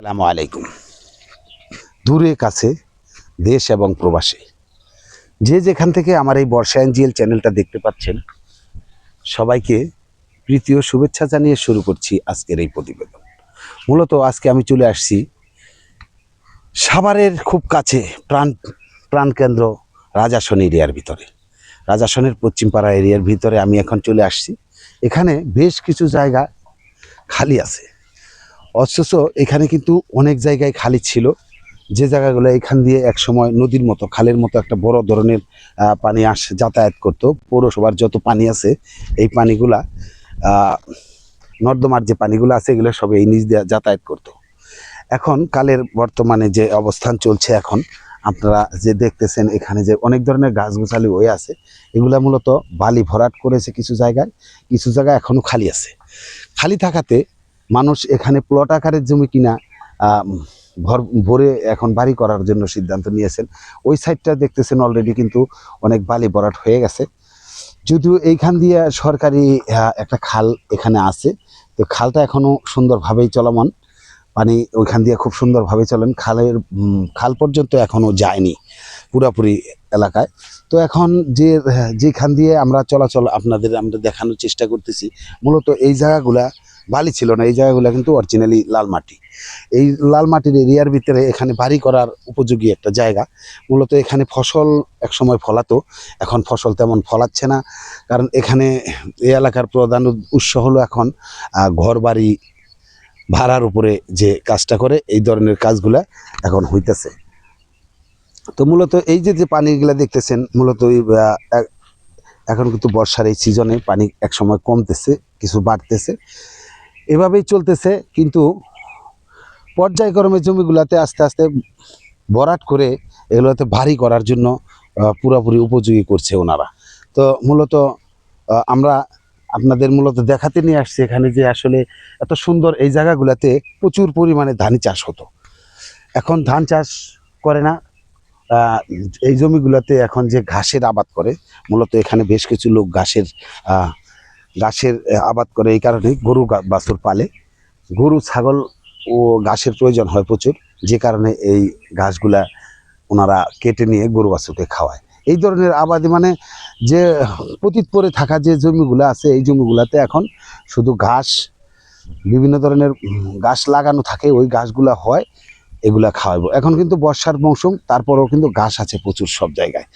আসসালামু আলাইকুম। দূরে, কাছে, দেশ এবং প্রবাসে। যে যেখান থেকে আমার এই বর্ষা এনজিএল চ্যানেলটা দেখতে পাচ্ছেন, সবাইকে প্রীতীয় শুভেচ্ছা জানিয়ে শুরু করছি আজকের এই প্রতিবেদন। মূলত আজকে আমি চলে আসছি সাভারের খুব কাছে প্রাণ, প্রাণকেন্দ্র রাজাসন এরিয়ার ভিতরে। রাজাসনের পশ্চিমপাড়া এরিয়ার ভিতরে আমি এখন চলে আসছি। এখানে বেশ কিছু জায়গা খালি আছে। অথচ এখানে কিন্তু অনেক জায়গায় খালি ছিল। যে জায়গাগুলো এখান দিয়ে এক সময় নদীর মতো, খালের মতো একটা বড় ধরনের পানি আস, যাতায়াত করতো। পৌরসভার যত পানি আছে, এই পানিগুলা নর্দমার যে পানিগুলো আছে, এগুলো সব এই নিচ দিয়ে যাতায়াত করতো। এখন কালের বর্তমানে যে অবস্থান চলছে এখন, আপনারা যে দেখতেছেন এখানে যে অনেক ধরনের গাছগুছালি হয়ে আছে, এগুলা মূলত বালি ভরাট করেছে কিছু জায়গায় কিছু জায়গায় এখনও খালি আছে। খালি থাকাতে মানুষ এখানে প্লট আকারের জমি কিনা ভর, ভরে এখন বাড়ি করার জন্য সিদ্ধান্ত নিয়েছেন। ওই সাইডটা দেখতেছেন অলরেডি কিন্তু অনেক বালি ভরাট হয়ে গেছে। যদিও এইখান দিয়ে সরকারি একটা খাল এখানে আছে। তো খালটা এখনও সুন্দরভাবেই চলমান। পানি ওইখান দিয়ে খুব সুন্দরভাবে চলেন। খালের খাল পর্যন্ত এখনও যায়নি পুরাপুরি এলাকায়। তো এখন যে যেখান দিয়ে আমরা চলাচল আপনাদের, আমরা দেখানোর চেষ্টা করতেছি, মূলত এই জায়গাগুলা বালি ছিল না, এই জায়গাগুলো কিন্তু অরিজিনালি লাল মাটি। এই লাল মাটির এরিয়ার ভিতরে এখানে বাড়ি করার উপযোগী একটা জায়গা। মূলত এখানে ফসল একসময় ফলাতো, এখন ফসল তেমন ফলাচ্ছে না। কারণ এখানে এই এলাকার প্রধান উৎস হলো এখন ঘর বাড়ি ভাড়ার উপরে যে কাজটা করে, এই ধরনের কাজগুলা এখন হইতেছে। তো মূলত এই যে যে পানিগুলা দেখতেছেন, মূলত এখন কিন্তু বর্ষার এই সিজনে পানি একসময় কমতেছে, কিছু বাড়তেছে। এভাবেই চলতেছে, কিন্তু পর্যায়ক্রমে জমিগুলাতে আস্তে আস্তে ভরাট করে এগুলোতে ভারী করার জন্য পুরোপুরি উপযোগী করছে ওনারা। তো মূলত আমরা আপনাদের মূলত দেখাতে নিয়ে আসছি এখানে যে আসলে এত সুন্দর এই জায়গাগুলোতে প্রচুর পরিমাণে ধান চাষ হতো। এখন ধান চাষ করে না এই জমিগুলোতে এখন যে ঘাসের আবাদ করে, মূলত এখানে বেশ কিছু লোক ঘাসের আহ, আবাদ করে এই কারণে গরু বাছুর পালে। গরু ছাগল ও ঘাসের প্রয়োজন হয় প্রচুর যে কারণে এই ঘাসগুলা ওনারা কেটে নিয়ে গরু বাছুরকে খাওয়ায়। এই ধরনের আবাদি মানে যে পতিত পরে থাকা যে জমিগুলো আছে এই জমিগুলাতে এখন শুধু ঘাস বিভিন্ন ধরনের গাছ লাগানো থাকে ওই গাছগুলা হয় এগুলা খাওয়াবো এখন কিন্তু বর্ষার মৌসুম তারপরেও কিন্তু ঘাস আছে প্রচুর সব জায়গায়।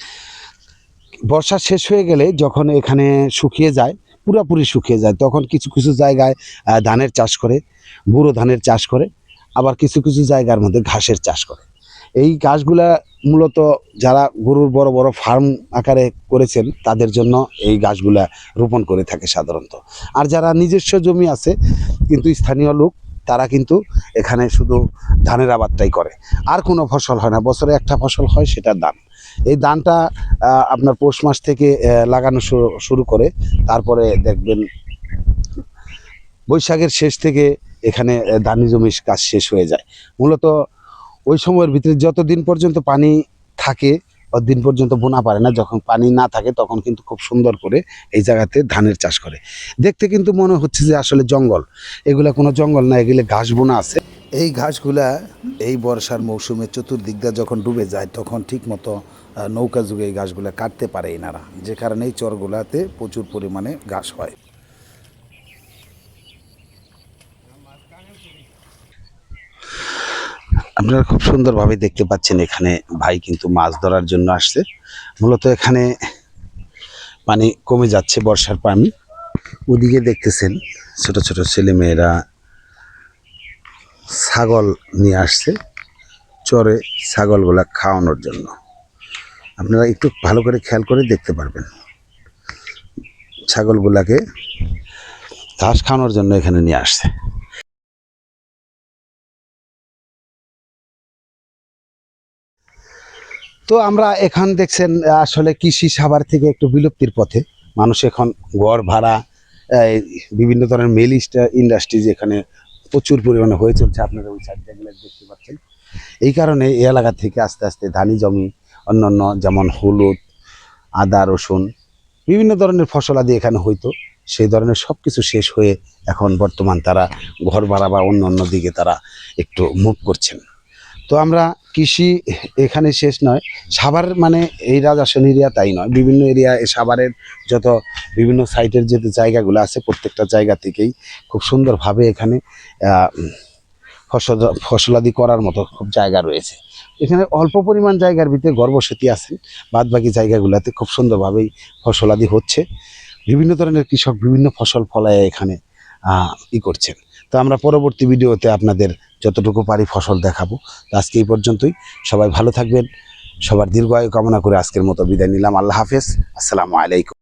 বর্ষা শেষ হয়ে গেলে যখন এখানে শুকিয়ে যায় পুরোপুরি শুকিয়ে যায়। তখন কিছু কিছু জায়গায় ধানের চাষ করে, বুড়ো ধানের চাষ করে, আবার কিছু কিছু জায়গার মধ্যে ঘাসের চাষ করে। এই ঘাসগুলা মূলত যারা গরুর বড় বড় ফার্ম আকারে করেছেন, তাদের জন্য এই গাছগুলা রোপণ করে থাকে সাধারণত। আর যারা নিজস্ব জমি আছে, কিন্তু স্থানীয় লোক, তারা কিন্তু এখানে শুধু ধানের আবাদটাই করে। আর কোনো ফসল হয় না। বছরে একটা ফসল হয়, সেটা ধান। এই ধানটা আপনার পৌষ মাস থেকে লাগানো শুরু- করে, তারপরে দেখবেন বৈশাখের শেষ থেকে এখানে ধানি জমির কাজ শেষ হয়ে যায়। মূলত ওই সময়ের ভিতরে যতদিন পর্যন্ত পানি থাকে দিন পর্যন্ত বোনা পারে না। যখন পানি না থাকে, তখন কিন্তু খুব সুন্দর করে এই জায়গাতে ধানের চাষ করে। দেখতে কিন্তু মনে হচ্ছে যে আসলে জঙ্গল। এগুলা কোনো জঙ্গল না, এগুলো ঘাস বোনা আছে। এই ঘাসগুলা এই বর্ষার মৌসুমে চতুর্দিক দিয়ে যখন ডুবে যায়, তখন ঠিক মতো নৌকা যুগে এই ঘাসগুলা কাটতে পারে এনারা। যে কারণে এই চরগুলাতে প্রচুর পরিমাণে ঘাস হয়। আপনারা খুব সুন্দরভাবে দেখতে পাচ্ছেন এখানে ভাই কিন্তু মাছ ধরার জন্য আসছে। মূলত এখানে পানি কমে যাচ্ছে বর্ষার পানি। ওদিকে দেখতেছেন ছোট ছোট ছেলে মেয়েরা ছাগল নিয়ে আসছে। চরে ছাগলগুলা খাওয়ানোর জন্য। আপনারা একটু ভালো করে খেয়াল করে দেখতে পারবেন। ছাগলগুলাকে ঘাস খাওয়ানোর জন্য এখানে নিয়ে আসছে। তো আমরা এখন দেখছেন, আসলে কৃষি সাভার থেকে একটু বিলুপ্তির পথে। মানুষ এখন গড় ভাড়া বিভিন্ন ধরনের মেল ইন্ডাস্ট্রিজ এখানে প্রচুর পরিমাণে হয়ে চলছে। আপনারা ওই সাইডটা দেখতে পাচ্ছেন। এই কারণে এই এলাকা থেকে আস্তে আস্তে ধানি জমি অন্যান্য যেমন হলুদ, আদা, রসুন, বিভিন্ন ধরনের ফসলাদি এখানে হইতো। সেই ধরনের সব কিছু শেষ হয়ে এখন বর্তমান তারা ঘর ভাড়া বা অন্য অন্য দিকে তারা একটু মুভ করছেন। তো আমরা কৃষি এখানে শেষ নয়, সাভার মানে এই রাজাসন এরিয়া তাই নয়। বিভিন্ন এরিয়া সাভারের যত বিভিন্ন সাইটের যে জায়গাগুলো আছে, প্রত্যেকটা জায়গা থেকেই খুব সুন্দরভাবে এখানে ফসল, ফসলাদি করার মতো খুব জায়গা রয়েছে। এখানে অল্প পরিমাণ জায়গার ভিতরে গর্ভসতী আছেন। বাদ বাকি জায়গাগুলোতে খুব সুন্দরভাবেই ফসলাদি হচ্ছে। বিভিন্ন ধরনের কৃষক বিভিন্ন ফসল ফলায় এখানে ই করছেন। তো আমরা পরবর্তী ভিডিওতে আপনাদের যতটুকু পারি ফসল দেখাবো। আজকে এই পর্যন্তই। সবাই ভালো থাকবেন। সবার দীর্ঘায়ু কামনা করে আজকের মতো বিদায় নিলাম। আল্লাহ হাফেজ। আসসালামু আলাইকুম।